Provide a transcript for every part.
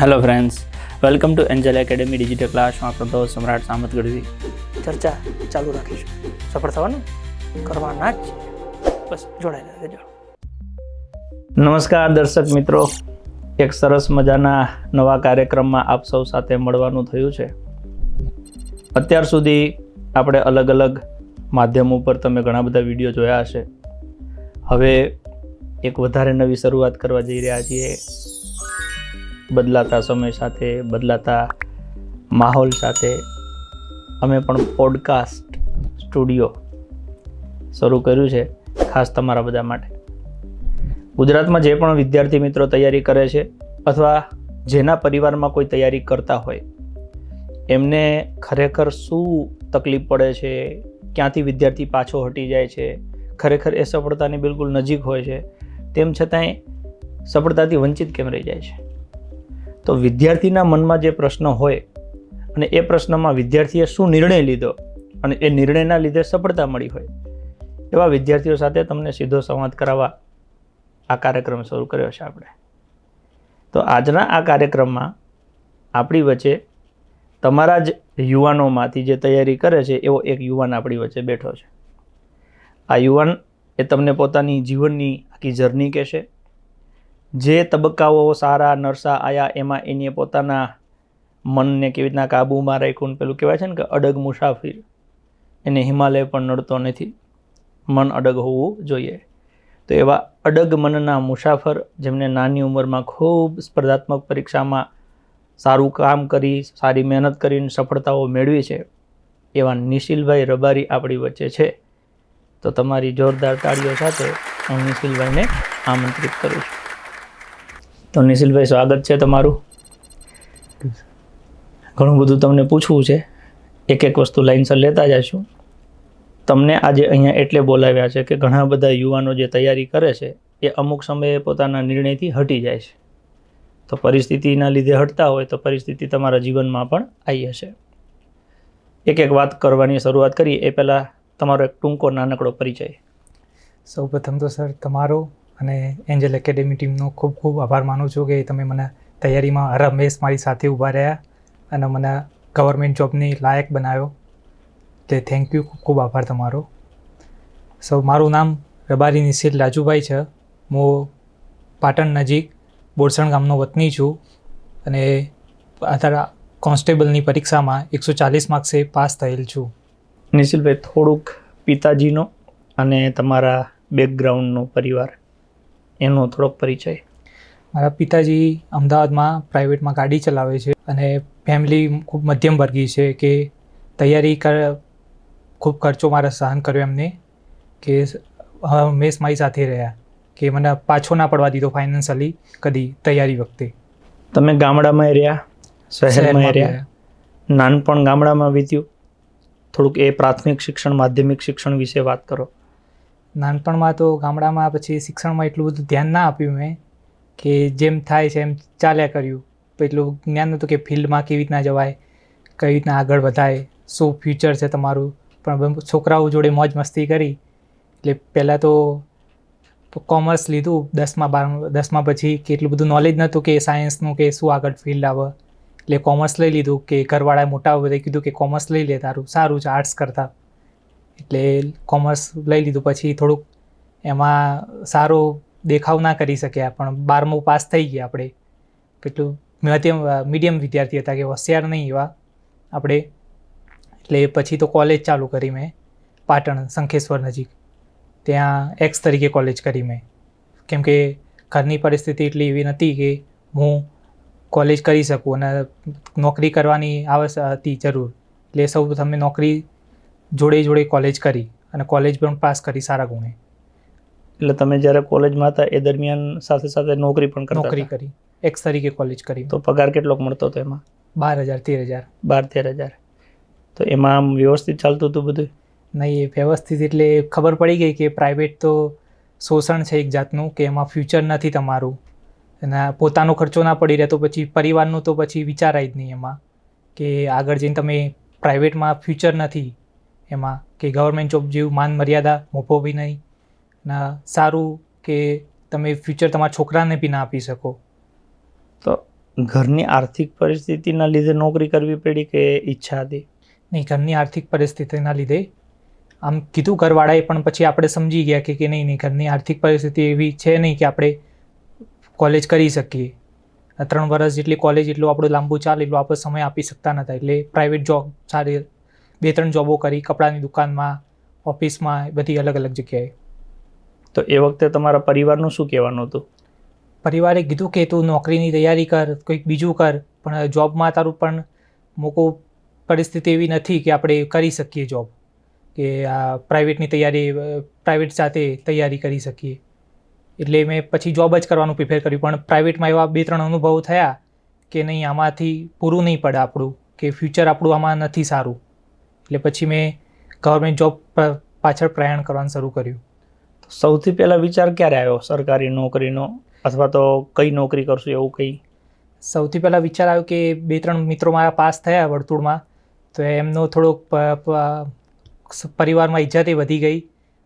Hello friends welcome to Angel Academy digital ક્લાસમાં આપણો દોસ્ત સમ્રાટ સામત ગઢવી. ચર્ચા ચાલુ રાખીશું. સફળ થવાનું? કરવાના જ બસ જોડાયેલા રહેજો નમસ્કાર દર્શક મિત્રો. એક સરસ મજાના નવા કાર્યક્રમમાં આપ સૌ સાથે મળવાનું થયું છે. અત્યાર સુધી આપણે અલગ અલગ માધ્યમ ઉપર તમે ઘણા બધા વીડિયો જોયા હશે. હવે એક વધારે નવી શરૂઆત કરવા જઈ રહ્યા છીએ. બદલાતા સમય સાથે, બદલાતા માહોલ સાથે અમે પણ પોડકાસ્ટ સ્ટુડિયો શરૂ કર્યું છે, ખાસ તમારા બધા માટે. ગુજરાતમાં જે પણ વિદ્યાર્થી મિત્રો તૈયારી કરે છે, અથવા જેના પરિવારમાં કોઈ તૈયારી કરતા હોય, એમને ખરેખર શું તકલીફ પડે છે, ક્યાંથી વિદ્યાર્થી પાછો હટી જાય છે, ખરેખર એ સફળતાની બિલકુલ નજીક હોય છે, તેમ છતાંય સફળતાથી વંચિત કેમ રહી જાય છે? તો વિદ્યાર્થીના મનમાં જે પ્રશ્ન હોય અને એ પ્રશ્નમાં વિદ્યાર્થીએ શું નિર્ણય લીધો અને એ નિર્ણયના લીધે સફળતા મળી હોય, એવા વિદ્યાર્થીઓ સાથે તમને સીધો સંવાદ કરાવવા આ કાર્યક્રમ શરૂ કર્યો છે આપણે. તો આજના આ કાર્યક્રમમાં આપણી વચ્ચે તમારા જ યુવાનોમાંથી જે તૈયારી કરે છે, એવો એક યુવાન આપણી વચ્ચે બેઠો છે. આ યુવાન એ તમને પોતાની જીવનની આખી જર્ની કહેશે જે તબક્કાઓ સારા, નરસા, આયા, એમાં એને પોતાના મનને કેવી રીતના કાબૂમાં રાખ્યું પેલું કહેવાય છે ને કે અડગ મુસાફિર. એને હિમાલય પણ નડતો નથી. મન અડગ હોવું જોઈએ. તો એવા અડગ મનના મુસાફર જેમને નાની ઉંમરમાં ખૂબ સ્પર્ધાત્મક પરીક્ષામાં સારું કામ કરી, સારી મહેનત કરીને સફળતાઓ મેળવી છે, એવા નિશિલભાઈ રબારી આપણી વચ્ચે છે. તો તમારી જોરદાર તાળીઓ સાથે હું નિશિલભાઈને આમંત્રિત કરું છું. તો નિશિલભાઈ સ્વાગત છે તમારું. ઘણું બધું તમને પૂછવું છે. એક એક વસ્તુ લાઇનસર લેતા જઈશું તમને આજે અહીંયા એટલે બોલાવ્યા છે કે ઘણા બધા યુવાનો જે તૈયારી કરે છે, એ અમુક સમયે પોતાના નિર્ણયથી હટી જાય છે. તો પરિસ્થિતિના લીધે હટતા હોય તો પરિસ્થિતિ તમારા જીવનમાં પણ આવી હશે. એક એક વાત કરવાની શરૂઆત કરી એ પહેલાં તમારો એક ટૂંકો નાનકડો પરિચય. સૌ પ્રથમ તો સર, તમારો અને એન્જલ એકેડેમી ટીમનો ખૂબ ખૂબ આભાર માનું છું કે તમે મને તૈયારીમાં હર હંમેશ મારી સાથે ઊભા રહ્યા અને મને ગવર્મેન્ટ જોબની લાયક બનાવ્યો. તે થેન્ક યુ ખૂબ ખૂબ આભાર તમારો. સો, મારું નામ રબારી નિશિત રાજુભાઈ છે. હું પાટણ નજીક બોરસણ ગામનો વતની છું અને અત્યારે કોન્સ્ટેબલની પરીક્ષામાં એકસો ચાલીસ માર્ક્સે પાસ થયેલ છું. નિશિલભાઈ, થોડુંક પિતાજીનો અને તમારા બેકગ્રાઉન્ડનો પરિવાર. એનો થોડોક પરિચય. મારા પિતાજી અમદાવાદમાં પ્રાઇવેટમાં ગાડી ચલાવે છે અને ફેમિલી ખૂબ મધ્યમ વર્ગી છે કે તૈયારી કર ખૂબ ખર્ચો મારે સહન કર્યો એમને કે હંમેશ મારી સાથે રહ્યા કે મને પાછો ના પડવા દીધો ફાઇનાન્શિયલી કદી તૈયારી વખતે. તમે ગામડામાં રહ્યા? શહેરમાં રહ્યા? નાનપણ ગામડામાં વીત્યું? થોડુંક એ પ્રાથમિક શિક્ષણ માધ્યમિક શિક્ષણ વિશે વાત કરો. નાનપણમાં તો ગામડામાં પછી શિક્ષણમાં એટલું બધું ધ્યાન ના આપ્યું મેં કે જેમ થાય છે એમ ચાલ્યા કર્યું. એટલું જ્ઞાન નહોતું કે ફિલ્ડમાં કેવી રીતના જવાય, કઈ રીતના આગળ વધાય, શું ફ્યુચર છે તમારું. પણ છોકરાઓ જોડે મોજ મસ્તી કરી. એટલે પહેલાં તો કોમર્સ લીધું દસમા બાર દસમા પછી કે એટલું બધું નોલેજ નહોતું કે સાયન્સનું કે શું આગળ ફિલ્ડ આવે. એટલે કોમર્સ લઈ લીધું કે ઘરવાળાએ મોટા બધા કીધું કે કોમર્સ લઈ લે તારું, સારું છે આર્ટ્સ કરતાં. એટલે કોમર્સ લઈ લીધું. પછી થોડુંક એમાં સારો દેખાવ ના કરી શક્યા, પણ બારમું પાસ થઈ ગયા આપણે. કેટલું મધ્યમ મીડિયમ વિદ્યાર્થી હતા કે હોશિયાર નહીં એવા આપણે. એટલે પછી તો કોલેજ ચાલુ કરી મેં, પાટણ, શંખેશ્વર નજીક. ત્યાં એક્સ તરીકે કોલેજ કરી મેં. કેમ કે ઘરની પરિસ્થિતિ એટલી એવી નથી કે હું કોલેજ કરી શકું અને નોકરી કરવાની આવશ્યક હતી જરૂર. એટલે સૌ તમે નોકરી જોડે જોડે કોલેજ કરી અને કોલેજ પણ પાસ કરી સારા ગુણે. એટલે તમે જ્યારે કોલેજમાં હતા એ દરમિયાન સાથે સાથે નોકરી પણ કરતા નોકરી કરી. એક્સ તરીકે કોલેજ કરી. તો પગાર કેટલો મળતો હતો એમાં? બાર હજાર તેર હજાર. બાર તેર હજાર. તો એમાં આમ વ્યવસ્થિત ચાલતું હતું બધું? નહીં એ વ્યવસ્થિત એટલે ખબર પડી ગઈ કે પ્રાઇવેટ તો શોષણ છે એક જાતનું કે એમાં ફ્યુચર નથી તમારું. અને પોતાનો ખર્ચો ના પડી રહે તો પછી પરિવારનું તો પછી વિચારાય જ નહીં એમાં. કે આગળ જઈને તમે પ્રાઇવેટમાં ફ્યુચર નથી એમાં કે ગવર્મેન્ટ જોબ જેવું માન મર્યાદા મોભો બી નહીં. ના સારું કે તમે ફ્યુચર તમારા છોકરાને બી ના આપી શકો. તો ઘરની આર્થિક પરિસ્થિતિના લીધે નોકરી કરવી પડી કે ઈચ્છા હતી? નહીં ઘરની આર્થિક પરિસ્થિતિના લીધે. આમ કીધું ઘરવાળાએ પણ પછી આપણે સમજી ગયા કે કે નહીં નહીં ઘરની આર્થિક પરિસ્થિતિ એવી છે નહીં કે આપણે કોલેજ કરી શકીએ. ત્રણ વર્ષ જેટલી કોલેજ એટલું આપણું લાંબુ ચાલે એટલું આપણે સમય આપી શકતા નહોતા એટલે પ્રાઇવેટ જોબ સારી બે ત્રણ જોબો કરી કપડાની દુકાનમાં ઓફિસમાં બધી અલગ અલગ જગ્યાએ. તો એ વખતે તમારા પરિવારનું શું કહેવાનું હતું? પરિવારે કીધું કે તું નોકરીની તૈયારી કર કંઈક બીજું કર પણ જોબમાં તારું પણ મોકો પરિસ્થિતિ એવી નથી કે આપણે કરી શકીએ જોબ. કે આ પ્રાઇવેટની તૈયારી પ્રાઇવેટ સાથે તૈયારી કરી શકીએ. એટલે મેં પછી જોબ જ કરવાનું પ્રિફેર કર્યું પણ પ્રાઇવેટમાં એવા બે ત્રણ અનુભવો થયા કે નહીં આમાંથી પૂરું નહીં પડે આપણું કે ફ્યુચર આપણું આમાં નથી સારું. એટલે પછી મેં ગવર્મેન્ટ જોબ પાછળ પ્રયાણ કરવાનું શરૂ કર્યું. સૌથી પહેલાં વિચાર ક્યારે આવ્યો? સરકારી નોકરીનો અથવા તો કઈ નોકરી કરશું એવું કંઈ? સૌથી પહેલાં વિચાર આવ્યો કે બે ત્રણ મિત્રો મારા પાસ થયા વર્તુળમાં તો એમનો થોડોક પરિવારમાં ઇજ્જતે વધી ગઈ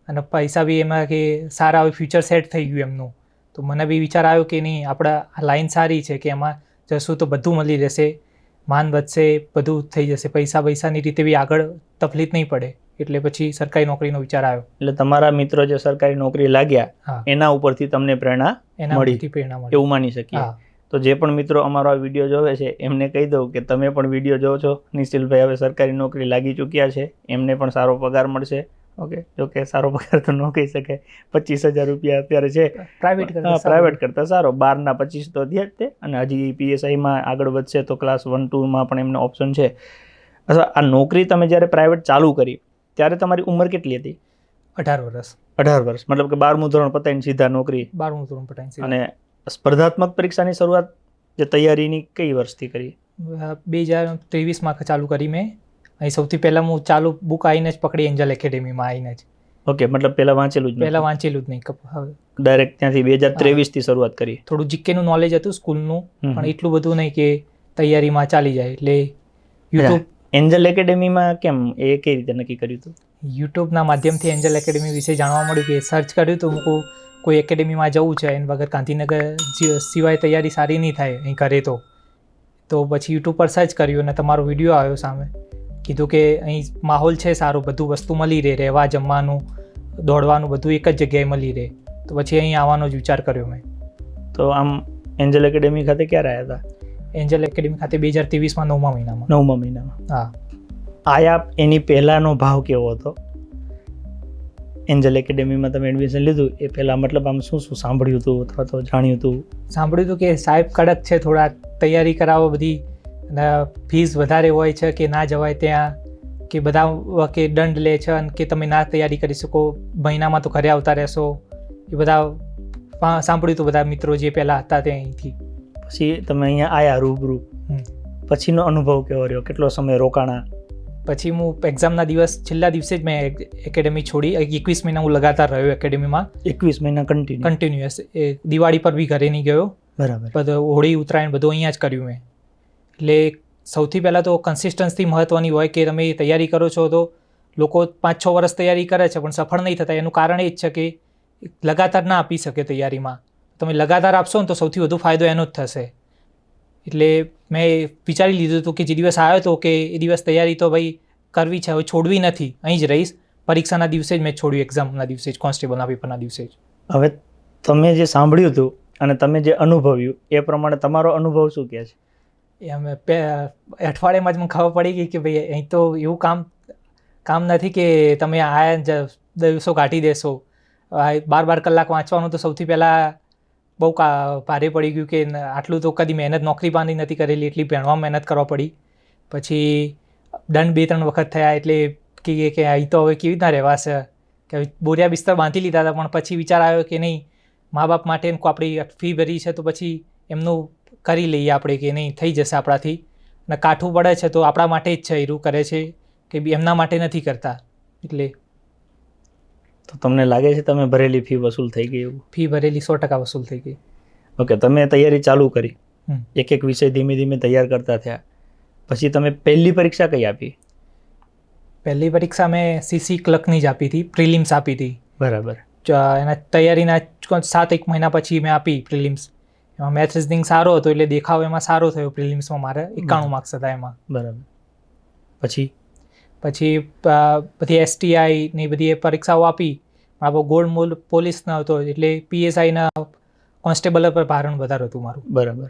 અને પૈસા બી એમાં કે સારા હવે ફ્યુચર સેટ થઈ ગયું એમનું. તો મને બી વિચાર આવ્યો કે નહીં આપણા લાઈન સારી છે કે એમાં જશું તો બધું મળી રહેશે. માન વધશે બધું થઈ જશે. પૈસા પૈસાની રીતે બી આગળ તકલીફ નહીં પડે. એટલે પછી સરકારી નોકરીનો વિચાર આવ્યો. એટલે તમારા મિત્રો જે સરકારી નોકરી લાગ્યા એના ઉપરથી તમને પ્રેરણા એના મળી. પ્રેરણા મળી. એવું માની શકીએ. તો જે પણ મિત્રો અમારો આ વીડિયો જોવે છે એમને કહી દઉં કે તમે પણ વીડિયો જોવો છો. નિશિલભાઈ હવે સરકારી નોકરી લાગી ચૂક્યા છે. એમને પણ સારો પગાર મળશે. ઓકે જો કે સારો પગાર તો ન કહી શકાય પચીસ હજાર રૂપિયા અત્યારે છે. પ્રાઇવેટ કરતા પ્રાઇવેટ કરતાં સારો. બારના પચીસ તો થયા જ તે. અને હજી પીએસઆઈમાં આગળ વધશે તો ક્લાસ વન ટુમાં પણ એમનો ઓપ્શન છે. અથવા આ નોકરી તમે જ્યારે પ્રાઇવેટ ચાલુ કરી ત્યારે તમારી ઉંમર કેટલી હતી? અઢાર વર્ષ અઢાર વર્ષ મતલબ કે બારમું ધોરણ પતાવીને સીધા નોકરી. બારમું ધોરણ પતાવીને અને સ્પર્ધાત્મક પરીક્ષાની શરૂઆત જે તૈયારીની કઈ વર્ષથી કરી? બે હજાર ત્રેવીસમાં ચાલુ કરી મેં. અહીં સૌથી પહેલાં હું ચાલુ બુક આવીને જ પકડી એન્જલ એકેડેમીમાં આવીને જ. ઓકે મતલબ પહેલા વાંચેલું જ પહેલાં વાંચેલું જ નહીં હવે. ડાયરેક્ટ ત્યાંથી બે હજાર ત્રેવીસથી શરૂઆત કરી થોડું જીકેનું નોલેજ હતું સ્કૂલનું. પણ એટલું બધું નહીં કે તૈયારીમાં ચાલી જાય. એટલે યુટ્યુબ એન્જલ એકેડેમીમાં કેમ? એ કઈ રીતે નક્કી કર્યું હતું? યુટ્યુબના માધ્યમથી એન્જલ એકેડેમી વિશે જાણવા મળ્યું કે સર્ચ કર્યું તો મૂકું કોઈ એકેડેમીમાં જવું છે એના વગર ગાંધીનગર સિવાય તૈયારી સારી નહીં થાય અહીં કરે તો. તો પછી યુટ્યુબ પર સર્ચ કર્યું અને તમારો વીડિયો આવ્યો સામે. કીધું કે અહીં માહોલ છે સારું બધું વસ્તુ મળી રહે રહેવા જમવાનું દોડવાનું બધું એક જ જગ્યાએ મળી રહે. તો પછી અહીં આવવાનો જ વિચાર કર્યો મેં. તો આમ એન્જલ એકેડેમી ખાતે ક્યારે આવ્યા હતા? એન્જલ એકેડેમી ખાતે બે હજાર ત્રેવીસમાં નવમા મહિનામાં. નવમા મહિનામાં. હા. આયા એની પહેલાંનો ભાવ કેવો હતો? એન્જલ એકેડેમીમાં તમે એડમિશન લીધું એ પહેલાં મતલબ આમ શું શું સાંભળ્યું હતું અથવા તો જાણ્યું હતું સાંભળ્યું હતું કે સાહેબ કડક છે થોડા તૈયારી કરાવો બધી. અને ફીસ વધારે હોય છે કે ના જવાય ત્યાં કે બધા કે દંડ લે છે અને કે તમે ના તૈયારી કરી શકો મહિનામાં તો ઘરે આવતા રહેશો. એ બધા સાંભળ્યું હતું બધા મિત્રો જે પહેલાં હતા તે અહીંથી. પછી તમે અહીંયા આવ્યા રૂબરૂ. પછીનો અનુભવ કેવો રહ્યો? કેટલો સમય રોકાણા? પછી હું એક્ઝામના દિવસ છેલ્લા દિવસે જ મેં એકેડેમી છોડી. એકવીસ મહિના હું લગાતાર રહ્યો એકેડેમીમાં એકવીસ મહિના કન્ટિન્યુ કન્ટિન્યુઅસ એ દિવાળી પર બી ઘરે નહીં ગયો. બરાબર. બધું હોળી ઉત્તરાયણ બધું અહીંયા જ કર્યું મેં. એટલે સૌથી પહેલાં તો કન્સિસ્ટન્સી મહત્ત્વની હોય કે તમે તૈયારી કરો છો તો લોકો પાંચ છ વર્ષ તૈયારી કરે છે, પણ સફળ નહીં થતા. એનું કારણ એ જ છે કે લગાતાર ના આપી શકે તૈયારીમાં. તમે લગાતાર આપશો ને તો સૌથી વધુ ફાયદો એનો જ થશે. એટલે મેં વિચારી લીધું હતું કે જે દિવસ આવ્યો હતો કે એ દિવસ તૈયારી તો ભાઈ કરવી છે, હવે છોડવી નથી. અહીં જ રહીશ. પરીક્ષાના દિવસે જ મેં છોડ્યું એક્ઝામના દિવસે જ કોન્સ્ટેબલના પેપરના દિવસે જ. હવે તમે જે સાંભળ્યું હતું અને તમે જે અનુભવ્યું, એ પ્રમાણે તમારો અનુભવ શું કહે છે? એ અમે અઠવાડિયામાં જ મને ખબર પડી ગઈ કે ભાઈ, અહીં તો એવું કામ કામ નથી કે તમે આ દિવસો કાઢી દેશો. બાર બાર કલાક વાંચવાનું તો સૌથી પહેલાં બહુ ભારે પડી ગયું કે આટલું તો કદી મહેનત નોકરી પાણી નથી કરેલી, એટલી ભણવા મહેનત કરવા પડી. પછી દંડ બે ત્રણ વખત થયા એટલે કે કે અહીં તો હવે કેવી રીતના રહેવાશે? કે બોરિયા બિસ્તર બાંધી લીધા હતા, પણ પછી વિચાર આવ્યો કે નહીં, મા બાપ માટે આપણી ફી ભરી છે તો પછી એમનું કરી લઈએ આપણે કે નહીં થઈ જશે આપણાથી. અને કાઠું પડે છે તો આપણા માટે જ છે એરું કરે છે કે બી એમના માટે નથી કરતા. એટલે તો તમને લાગે છે તમે ભરેલી ફી વસૂલ થઈ ગઈ એવું? ફી ભરેલી સો ટકા વસૂલ થઈ ગઈ. ઓકે તમે તૈયારી ચાલુ કરી. એક એક વિષય ધીમે ધીમે તૈયાર કરતા થયા. પછી તમે પહેલી પરીક્ષા કઈ આપી? પહેલી પરીક્ષા મેં સીસી ક્લર્કની જ આપી હતી પ્રિલિમ્સ આપી હતી. બરાબર. એના તૈયારીના સાત એક મહિના પછી મેં આપી પ્રિલિમ્સ એમાં મેચ રિઝનિંગ સારો હતો એટલે દેખાવ એમાં સારો થયો પ્રિલિમ્સમાં મારે એકાણું માર્ક્સ હતા એમાં. બરાબર. પછી? પછી બધી એસટીઆઈ ને બધી એ પરીક્ષાઓ આપી. મારો ગોલ્ડ મોલ પોલીસ ન હતો એટલે પીએસઆઈના કોન્સ્ટેબલ પર ભારણ વધારે હતું મારું. બરાબર.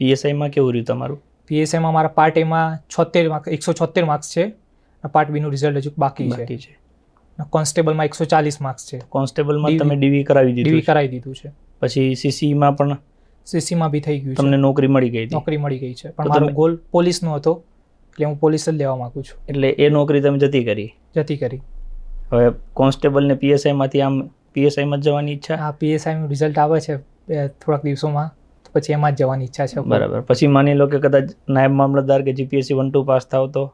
પીએસઆઈમાં કેવું રહ્યું તમારું? પીએસઆઈમાં મારા પાર્ટ એમાં છોતેર માર્ક્સ એકસો છોતેર માર્ક્સ છે. પાર્ટ બીનું રિઝલ્ટ હજુ બાકી બાકી છે. કોન્સ્ટેબલમાં એકસો ચાલીસ માર્ક્સ છે. કોન્સ્ટેબલમાં તમે ડીવી કરાવી દીધું ડીવી કરાવી દીધું છે. પછી સીસીમાં પણ સીસીમાં બી થઈ ગયું તમને નોકરી મળી ગઈ નોકરી મળી ગઈ છે. પણ મારો ગોલ પોલીસનો હતો એટલે હું પોલીસ જ લેવા માંગુ છું. એટલે એ નોકરી તમે જતી કરી? જતી કરી. હવે કોન્સ્ટેબલ ને પીએસઆઈમાંથી આમ પીએસઆઈમાં જ જવાની ઈચ્છા? આ પીએસઆઈનું રિઝલ્ટ આવે છે થોડાક દિવસોમાં પછી એમાં જ જવાની ઈચ્છા છે. બરાબર. પછી માની લો કે કદાચ નાયબ મામલતદાર કે જીપીએસસી વન ટુ પાસ થાવ તો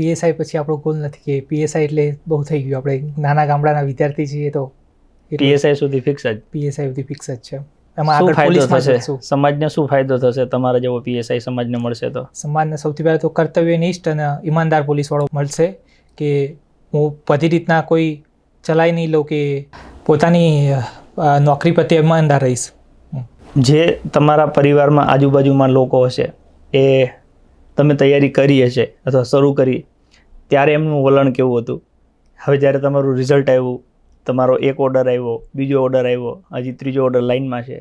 પીએસઆઈ પછી આપણો ગોલ નથી કે પીએસઆઈ એટલે બહુ થઈ ગયું. આપણે નાના ગામડાના વિદ્યાર્થી છીએ તો પીએસઆઈ સુધી ફિક્સ જ? પીએસઆઈ સુધી ફિક્સ જ છે. એમાં આગળ ફાયદો થશે? સમાજને શું ફાયદો થશે? તમારા જેવો પીએસઆઈ સમાજને મળશે તો? સમાજને સૌથી પહેલાં તો કર્તવ્યનિષ્ઠ અને ઈમાનદાર પોલીસવાળો મળશે કે હું બધી રીતના કોઈ ચલાવી નહીં લઉં કે પોતાની નોકરી પ્રત્યે ઈમાનદાર રહીશ. જે તમારા પરિવારમાં આજુબાજુમાં લોકો હશે એ તમે તૈયારી કરી હશે અથવા શરૂ કરી ત્યારે એમનું વલણ કેવું હતું? હવે જ્યારે તમારું રિઝલ્ટ આવ્યું તમારો એક ઓર્ડર આવ્યો બીજો ઓર્ડર આવ્યો હજી ત્રીજો ઓર્ડર લાઇનમાં છે.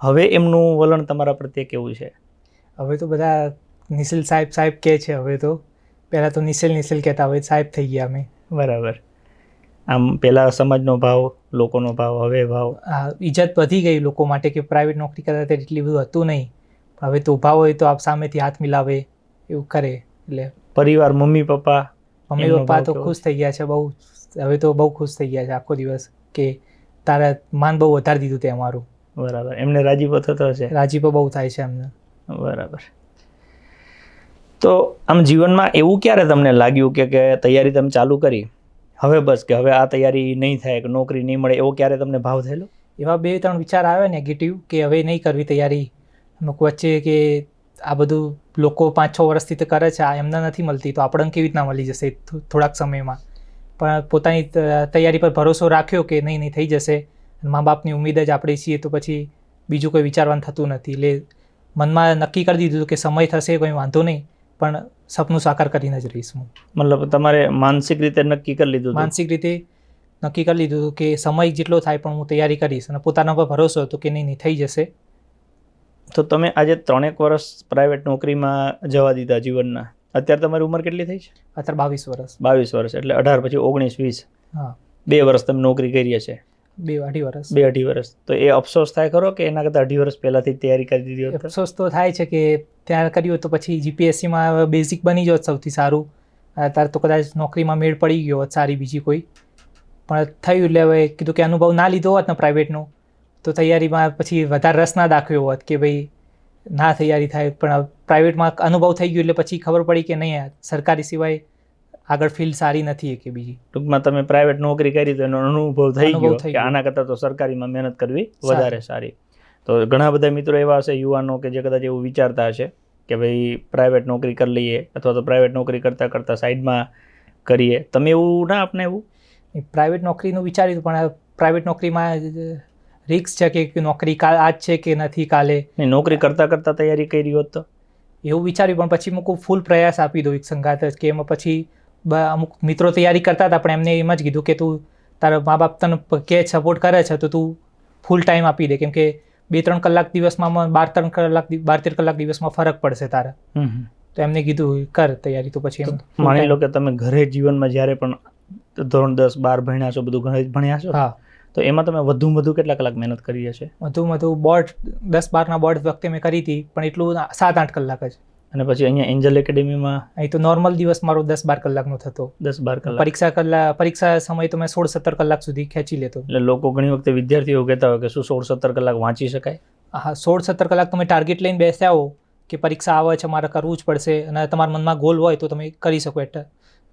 હવે એમનું વલણ તમારા પ્રત્યે કેવું છે? હવે તો બધા નિશિલ સાહેબ સાહેબ કહે છે હવે તો. પહેલાં તો નિશિલ નિશિલ કહેતા હવે સાહેબ થઈ ગયા અમે. બરાબર. આમ પહેલાં સમાજનો ભાવ લોકોનો ભાવ હવે ભાવ? આ ઇજ્જત વધી ગઈ લોકો માટે કે પ્રાઇવેટ નોકરી કરતા ત્યારે એટલી બધું હતું નહીં. હવે તો ભાવ હોય તો આપ સામેથી હાથ મિલાવે એવું કરે એટલે પરિવાર મમ્મી પપ્પા મમ્મી પપ્પા તો ખુશ થઈ ગયા છે બહુ. હવે તો બહુ ખુશ થઈ ગયા છે આખો દિવસ કે તારા માન બહુ વધારી દીધું તે અમારું. બરાબર. એમને રાજીપો થતો હશે? રાજીપો બહુ થાય છે એમને. બરાબર. તો આમ જીવનમાં એવું ક્યારે તમને લાગ્યું કે કે તૈયારી તમે ચાલુ કરી? હવે બસ કે હવે આ તૈયારી નહીં થાય કે નોકરી નહીં મળે એવો ક્યારે તમને ભાવ થયેલો? એવા બે ત્રણ વિચાર આવે નેગેટિવ કે હવે નહીં કરવી તૈયારી. અમુક વચ્ચે કે આ બધું લોકો પાંચ છ વર્ષથી તો કરે છે આ એમને નથી મળતી તો આપણને કેવી રીતના મળી જશે? થોડાક સમયમાં. પણ પોતાની તૈયારી પર ભરોસો રાખ્યો કે નહીં નહીં થઈ જશે. મા બાપની ઉમ્મીદ જ આપણે છીએ તો પછી બીજું કોઈ વિચારવાનું થતું નથી. એટલે મનમાં નક્કી કરી દીધું કે સમય થશે કોઈ વાંધો નહીં પણ સપનું સાકાર કરીને જ રહીશ હું. મતલબ તમારે માનસિક રીતે નક્કી કરી લીધું માનસિક રીતે નક્કી કરી લીધું હતું કે સમય જેટલો થાય પણ હું તૈયારી કરીશ અને પોતાના પર ભરોસો હતો કે નહીં નહીં થઈ જશે. તો તમે આજે ત્રણેક વર્ષ પ્રાઇવેટ નોકરીમાં જવા દીધા જીવનના? અત્યારે તમારી ઉંમર કેટલી થઈ છે? અત્યારે બાવીસ વર્ષ. બાવીસ વર્ષ એટલે અઢાર પછી ઓગણીસ વીસ. હા. બે વર્ષ તમે નોકરી કરી છે બે અઢી વર્ષ. બે અઢી વર્ષ. તો એ અફસોસ થાય ખરો કે એના કરતાં અઢી વર્ષ પહેલાંથી તૈયારી કરી દીધી હોત? અફસોસ તો થાય છે કે ત્યાં કર્યું તો પછી જીપીએસસીમાં બેઝિક બની જોત સૌથી સારું. અત્યારે તો કદાચ નોકરીમાં મેળ પડી ગયો હોત સારી બીજી કોઈ. પણ થયું એટલે હવે કીધું કે અનુભવ ના લીધો હોત ને પ્રાઇવેટનો તો તૈયારીમાં પછી વધારે રસ ના દાખવ્યો હોત કે ભાઈ ના તૈયારી થાય. પણ પ્રાઇવેટમાં અનુભવ થઈ ગયો એટલે પછી ખબર પડી કે નહીં સરકારી સિવાય આગળ ફિલ્ડ સારી નથી કે બીજી. ટૂંકમાં તમે પ્રાઇવેટ નોકરી કરી તો એનો અનુભવ થઈ ગયો કે આના કરતાં તો સરકારીમાં મહેનત કરવી વધારે સારી. તો ઘણા બધા મિત્રો એવા હશે યુવાનો કે જે કદાચ એવું વિચારતા હશે કે ભાઈ પ્રાઇવેટ નોકરી કરી લઈએ અથવા તો પ્રાઇવેટ નોકરી કરતાં કરતાં સાઈડમાં કરીએ. તમે એવું ના અપનાવ્યું? પ્રાઇવેટ નોકરીનું વિચાર્યું પણ પ્રાઇવેટ નોકરીમાં રિક્સ છે કે નોકરી કાલ આજ છે કે નથી કાલે. નોકરી કરતા કરતા તૈયારી કરી હોત તો? એવું વિચાર્યું પણ પછી મૂકું ફૂલ પ્રયાસ આપી દઉં એક સંગાત જ કે એમાં પછી અમુક મિત્રો તૈયારી કરતા હતા પણ એમને એમ જ કીધું કે તું તારા મા બાપ તને કે સપોર્ટ કરે છે તો તું ફૂલ ટાઈમ આપી દે. કેમ કે બે ત્રણ કલાક દિવસમાં બાર ત્રણ કલાક બાર તેર કલાક દિવસમાં ફરક પડશે તારે. તો એમને કીધું કર તૈયારી. તો પછી માની લો કે તમે ઘરે જીવનમાં જ્યારે પણ ધોરણ દસ બાર ભણ્યા છો બધું ઘરે જ ભણ્યા છો? હા. તો એમાં તમે વધુ વધુ કેટલા કલાક મહેનત કરી હશે? વધુ વધુ બોર્ડ દસ બારના બોર્ડ વખતે મેં કરી હતી પણ એટલું સાત આઠ કલાક જ. અને પછી અહીંયા એન્જલ એકેડેમીમાં અહીં તો નોર્મલ દિવસ મારો દસ બાર કલાકનો થતો. દસ બાર કલાક. પરીક્ષા કલાક પરીક્ષા સમય તો મેં સોળ સત્તર કલાક સુધી ખેંચી લેતો. એટલે લોકો ઘણી વખતે વિદ્યાર્થીઓ કહેતા હોય કે શું સોળ સત્તર કલાક વાંચી શકાય? હા સોળ સત્તર કલાક તમે ટાર્ગેટ લઈને બેસ્યા હો કે પરીક્ષા આવે છે મારે કરવું જ પડશે અને તમારા મનમાં ગોલ હોય તો તમે કરી શકો એટલે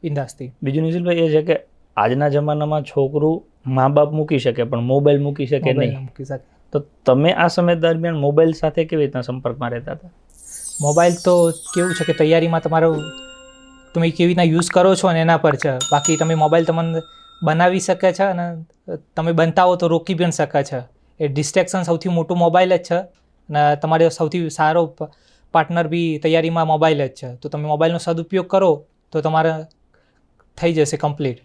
બિંદાસથી બીજું નિશિલભાઈ એ છે કે આજના જમાનામાં છોકરું મા બાપ મૂકી શકે પણ મોબાઈલ મૂકી શકે નહીં. મૂકી શકે. તો તમે આ સમય દરમિયાન મોબાઈલ સાથે કેવી રીતના સંપર્કમાં રહેતા હતા? મોબાઈલ તો કેવું છે કે તૈયારીમાં તમારો તમે કેવી રીતના યુઝ કરો છો અને એના પર છે. બાકી તમે મોબાઈલ તમને બનાવી શકે છે અને તમે બનતા હો તો રોકી પણ શકે છે. એ ડિસ્ટ્રેક્શન સૌથી મોટું મોબાઈલ જ છે અને તમારે સૌથી સારો પાર્ટનર બી તૈયારીમાં મોબાઈલ જ છે. તો તમે મોબાઈલનો સદુપયોગ કરો તો તમારે થઈ જશે કમ્પ્લીટ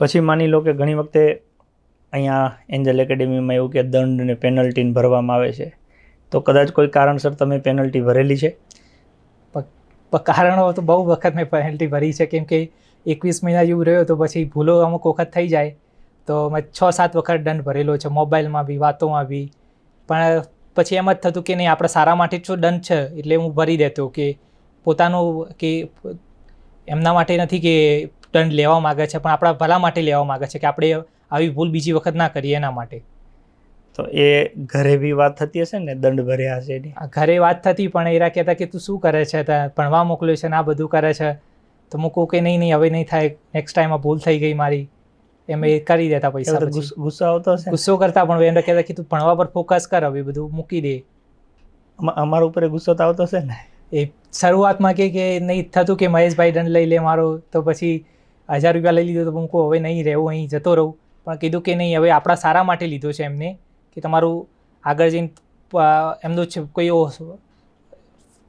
પછી માની લો કે ઘણી વખતે અહીંયા એન્જલ એકેડેમીમાં એવું કે દંડ ને પેનલ્ટીને ભરવામાં આવે છે. તો કદાચ કોઈ કારણસર તમે પેનલ્ટી ભરેલી છે? કારણો તો બહુ વખત મેં પેનલ્ટી ભરી છે. કેમ કે એકવીસ મહિના જેવું રહ્યો તો પછી ભૂલો અમુક વખત થઈ જાય. તો મેં છ સાત વખત દંડ ભરેલો છે. મોબાઈલમાં બી, વાતોમાં બી. પણ પછી એમ જ થતું કે નહીં, આપણા સારા માટે જ જો દંડ છે. એટલે હું ભરી દેતો કે પોતાનું કે એમના માટે નથી કે દંડ લેવા માગે છે પણ આપણા ભલા માટે લેવા માગે છે કે આપણે આવી ભૂલ બીજી વખત ના કરીએ એના માટે. તો એ ઘરે બી વાત થતી હશે ને દંડ ભર્યા હશે ઘરે વાત થતી પણ એરા કહેતા કે તું શું કરે છે ભણવા મોકલ્યો છે ને આ બધું કરે છે. તો હું કહું કે નહીં નહીં હવે નહીં થાય નેક્સ્ટ ટાઈમ આ ભૂલ થઈ ગઈ મારી એમ એ કરી દેતા પૈસા. ગુસ્સ- આવતો હશે ગુસ્સો કરતા પણ એને કહેતા કે તું ભણવા પર ફોકસ કર હવે બધું મૂકી દે. અમા- અમારા ઉપર ગુસ્સો તો આવતો હશે ને? એ શરૂઆતમાં કે કે નહીં થતું કે મહેશભાઈ દંડ લઈ લે મારો તો પછી હજાર રૂપિયા લઈ લીધો તો હું કહું હવે નહીં રહેવું અહીં જતો રહું. પણ કીધું કે નહીં હવે આપણા સારા માટે લીધો છે એમને કે તમારું આગળ જઈને એમનું છે કોઈ એવો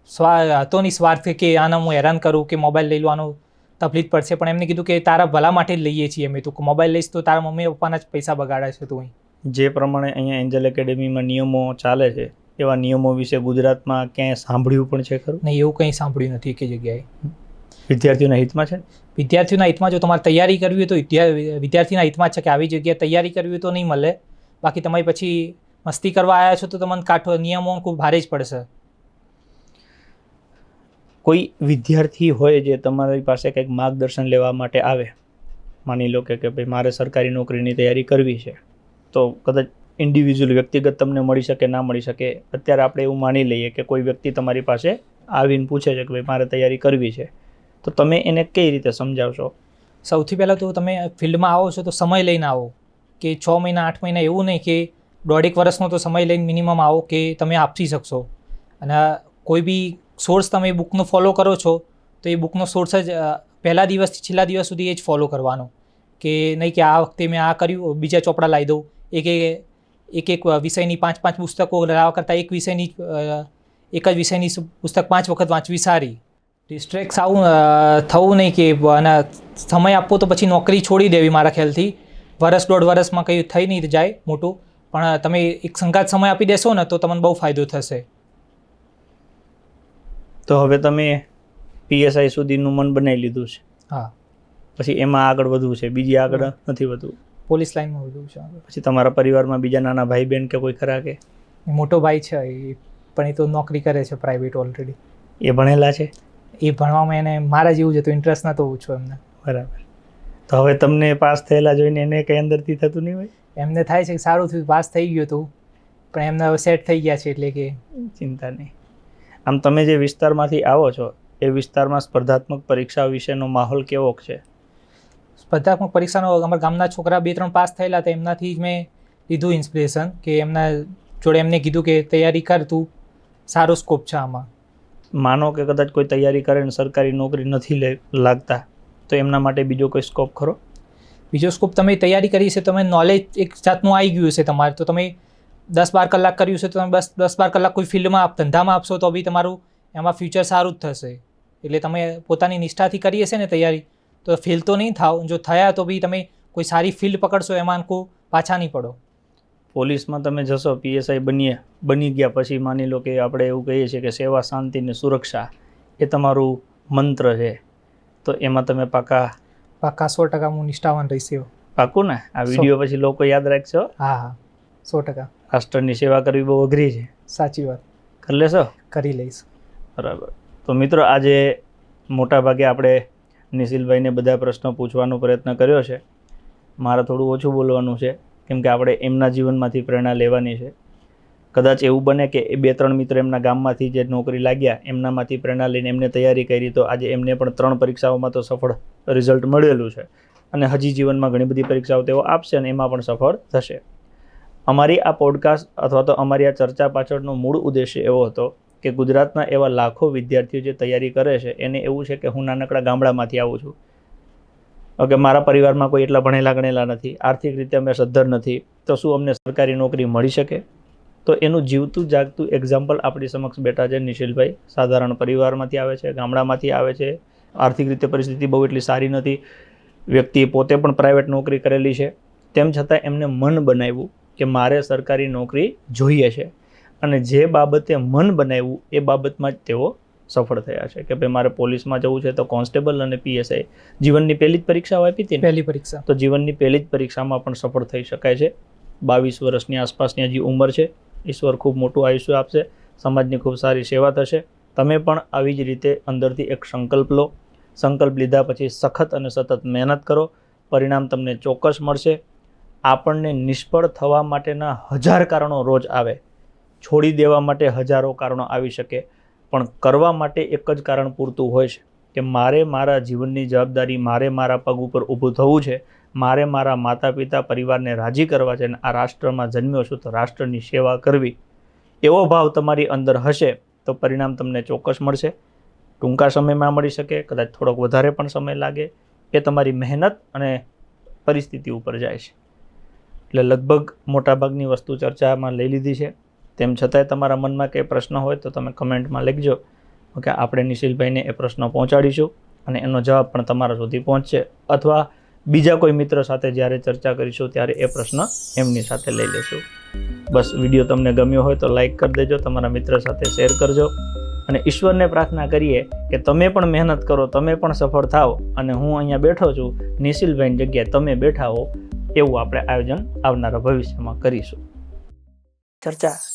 સ્વા હતો નહીં સ્વાર્થ કે આને હું હેરાન કરું કે મોબાઈલ લઈ લો તકલીફ પડશે. પણ એમને કીધું કે તારા ભલા માટે જ લઈએ છીએ અમે. તું મોબાઈલ લઈશ તો તારા મમ્મી પપ્પાના જ પૈસા બગાડે છે તું અહીં. જે પ્રમાણે અહીંયા એન્જલ એકેડેમીમાં નિયમો ચાલે છે એવા નિયમો વિશે ગુજરાતમાં ક્યાંય સાંભળ્યું પણ છે ખરું? નહીં એવું કંઈ સાંભળ્યું નથી કે જગ્યાએ. વિદ્યાર્થીઓના હિતમાં છે. વિદ્યાર્થીઓના હિતમાં જો તમારે તૈયારી કરવી હોય તો વિદ્યા, વિદ્યાર્થીના હિતમાં છે કે આવી જગ્યાએ તૈયારી કરવી હોય તો નહીં મળે. બાકી તમે પછી મસ્તી કરવા આવ્યા છો તો તમને કાઠો નિયમો ખૂબ ભારે જ પડશે. કોઈ વિદ્યાર્થી હોય જે તમારી પાસે કંઈક માર્ગદર્શન લેવા માટે આવે, માની લો કે ભાઈ મારે સરકારી નોકરીની તૈયારી કરવી છે, તો કદાચ ઇન્ડિવિજ્યુઅલ વ્યક્તિગત તમને મળી શકે, ના મળી શકે. અત્યારે આપણે એવું માની લઈએ કે કોઈ વ્યક્તિ તમારી પાસે આવીને પૂછે છે કે ભાઈ મારે તૈયારી કરવી છે. તો તમે એને કઈ રીતે સમજાવશો? સૌથી પહેલાં તો તમે ફિલ્ડમાં આવો છો તો સમય લઈને આવો કે છ મહિના, આઠ મહિના એવું નહીં કે દોઢેક વર્ષનો તો સમય લઈને મિનિમમ આવો કે તમે આપી શકશો. અને કોઈ બી સોર્સ તમે બુકનો ફોલો કરો છો તો એ બુકનો સોર્સ જ પહેલા દિવસથી છેલ્લા દિવસ સુધી એ જ ફોલો કરવાનો. કે નહીં કે આ વખતે મેં આ કર્યું, બીજા ચોપડા લાવી દઉં. એક એક એક વિષયની પાંચ પાંચ પુસ્તકો લાવવા કરતાં એક વિષયની એક જ વિષયની પુસ્તક પાંચ વખત વાંચવી સારી. ડિસ્ટ્રેક્સ આવું થવું નહીં કે અને સમય આપવો તો પછી નોકરી છોડી દેવી મારા ખ્યાલથી. વરસ દોઢ વરસમાં કંઈ થઈ નહીં જાય મોટું. પણ તમે એક સંગાત સમય આપી દેશો ને તો તમને બહુ ફાયદો થશે. તો હવે તમે પીએસઆઈ સુધીનું મન બનાવી લીધું છે. હા. પછી એમાં આગળ વધવું છે બીજી આગળ નથી વધવું. પોલીસ લાઈનમાં વધવું છે પછી તમારા પરિવારમાં બીજા નાના ભાઈ બહેન કે કોઈ ખરા કે? મોટો ભાઈ છે એ પણ એ તો નોકરી કરે છે પ્રાઇવેટ ઓલરેડી એ ભણેલા છે? એ ભણવામાં એને મારા જેવું જ હતું ઇન્ટરેસ્ટ નહોતો ઓછો એમને. બરાબર. તો હવે તમને પાસ થયેલા જોઈને એને કંઈ અંદરથી થતું નહીં હોય? એમને થાય છે કે સારું થયું પાસ થઈ ગયું હતું પણ એમને હવે સેટ થઈ ગયા છે એટલે કે ચિંતા નહીં. આમ તમે જે વિસ્તારમાંથી આવો છો એ વિસ્તારમાં સ્પર્ધાત્મક પરીક્ષા વિશેનો માહોલ કેવો છે? સ્પર્ધાત્મક પરીક્ષાનો અમારા ગામના છોકરા બે ત્રણ પાસ થયેલા હતા એમનાથી જ મેં લીધું ઇન્સ્પિરેશન કે એમના જોડે એમને કીધું કે તૈયારી કર તું સારો સ્કોપ છે આમાં. માનો કે કદાચ કોઈ તૈયારી કરે ને સરકારી નોકરી નથી લે લાગતા, તો એમના માટે બીજો કોઈ સ્કોપ ખરો? બીજો સ્કોપ તમે તૈયારી કરી છે, તમે નોલેજ એક જાતનું આવી ગયું છે તમારે, તો તમે દસ બાર કલાક કર્યું છે, તો તમે બસ દસ બાર કલાક કોઈ ફિલ્ડમાં આપ ધંધામાં આપશો, તો બી તમારું એમાં ફ્યુચર સારું જ થશે. એટલે તમે પોતાની નિષ્ઠાથી કરી હશે ને તૈયારી, તો ફેલ તો નહીં થાવ, જો થયા તો બી તમે કોઈ સારી ફિલ્ડ પકડશો, એમાં કો પાછા નહીં પડો. પોલીસમાં તમે જશો પીએસઆઈ બનીએ બની ગયા પછી માની લો કે આપણે એવું કહીએ છીએ કે સેવા શાંતિ ને સુરક્ષા એ તમારું મંત્ર છે. તો એમાં તમે પાકા પાક્કા સો ટકા હું નિષ્ઠાવાન રહીશ પાકું ને? આ વીડિયો પછી લોકો યાદ રાખશો. હા હા. સો ટકા. રાષ્ટ્રની સેવા કરવી બહુ અઘરી છે. સાચી વાત. કરી લેશો? કરી લઈશ. બરાબર. તો મિત્રો આજે મોટા ભાગે આપણે નિશિલભાઈને બધા પ્રશ્નો પૂછવાનો પ્રયત્ન કર્યો છે. મારે થોડું ઓછું બોલવાનું છે. કેમ કે આપણે એમના જીવનમાંથી પ્રેરણા લેવાની છે. કદાચ એવું બને કે એ બે ત્રણ મિત્ર એમના ગામમાંથી જે નોકરી લાગ્યા, એમનામાંથી પ્રેરણા લઈને એમને તૈયારી કરી, તો આજે એમને પણ ત્રણ પરીક્ષાઓમાં તો સફળ રિઝલ્ટ મળેલું છે. અને હજી જીવનમાં ઘણી બધી પરીક્ષાઓ તેઓ આપશે અને એમાં પણ સફળ થશે. અમારી આ પોડકાસ્ટ અથવા તો અમારી આ ચર્ચા પાછળનો મૂળ ઉદ્દેશ્ય એવો હતો કે ગુજરાતના એવા લાખો વિદ્યાર્થીઓ જે તૈયારી કરે છે, એને એવું છે કે હું નાનકડા ગામડામાંથી આવું છું. ઓકે મારા પરિવારમાં કોઈ એટલા ભણેલા ગણેલા નથી, આર્થિક રીતે અમે સદ્ધર નથી, તો શું અમને સરકારી નોકરી મળી શકે? તો એનું જીવતું જાગતું એક્ઝામ્પલ આપણી સમક્ષ બેઠા છે નિશિલભાઈ. સાધારણ પરિવારમાંથી આવે છે, ગામડામાંથી આવે છે. આર્થિક રીતે પરિસ્થિતિ બહુ એટલી સારી નથી. વ્યક્તિએ પોતે પણ પ્રાઇવેટ નોકરી કરેલી છે. તેમ છતાં એમને મન બનાવ્યું કે મારે સરકારી નોકરી જોઈએ છે. અને જે બાબતે મન બનાવ્યું એ બાબતમાં જ તેઓ સફળ થયા છે. કે ભાઈ મારે પોલીસમાં જવું છે તો કોન્સ્ટેબલ અને પીએસઆઈ જીવનની પહેલી જ પરીક્ષાઓ આપી હતી પહેલી પરીક્ષા. તો જીવનની પહેલી જ પરીક્ષામાં પણ સફળ થઈ શકાય છે. બાવીસ વર્ષની આસપાસની હજી ઉંમર છે. ઈશ્વર ખૂબ મોટું આયુષ્ય આપશે. સમાજની ખૂબ સારી સેવા થશે. તમે પણ આવી જ રીતે અંદરથી એક સંકલ્પ લો. સંકલ્પ લીધા પછી સખત અને સતત મહેનત કરો. પરિણામ તમને ચોક્કસ મળશે. આપણને નિષ્ફળ થવા માટેના હજાર કારણો રોજ આવે. છોડી દેવા માટે હજારો કારણો આવી શકે. પણ કરવા માટે એક જ કારણ પૂરતું હોય છે કે મારે મારા જીવનની જવાબદારી મારે મારા પગ ઉપર ઊભું થવું છે, મારે મારા માતા પિતા પરિવારને રાજી કરવા છે અને આ રાષ્ટ્રમાં જન્મ્યો છું તો રાષ્ટ્રની સેવા કરવી. એવો ભાવ તમારી અંદર હશે તો પરિણામ તમને ચોક્કસ મળશે. ટૂંકા સમયમાં મળી શકે, કદાચ થોડોક વધારે પણ સમય લાગે. એ તમારી મહેનત અને પરિસ્થિતિ ઉપર જાય છે. એટલે લગભગ મોટાભાગની વસ્તુ ચર્ચામાં લઈ લીધી છે. તેમ છતાંય તમારા મનમાં કંઈ પ્રશ્ન હોય તો તમે કમેન્ટમાં લખજો. કે આપણે નિશિલભાઈને એ પ્રશ્ન પહોંચાડીશું અને એનો જવાબ પણ તમારા સુધી પહોંચશે. અથવા બીજા કોઈ મિત્ર સાથે જ્યારે ચર્ચા કરીશું ત્યારે એ પ્રશ્ન એમની સાથે લઈ લેશું. બસ, વીડિયો તમને ગમ્યો હોય તો લાઇક કરી દેજો, તમારા મિત્ર સાથે શેર કરજો. અને ઈશ્વરને પ્રાર્થના કરીએ કે તમે પણ મહેનત કરો, તમે પણ સફળ થાઓ અને હું અહીંયા બેઠો છું, નિશિલભાઈની જગ્યાએ તમે બેઠા હો, એવું આપણે આયોજન આવનારા ભવિષ્યમાં કરીશું. ચર્ચા.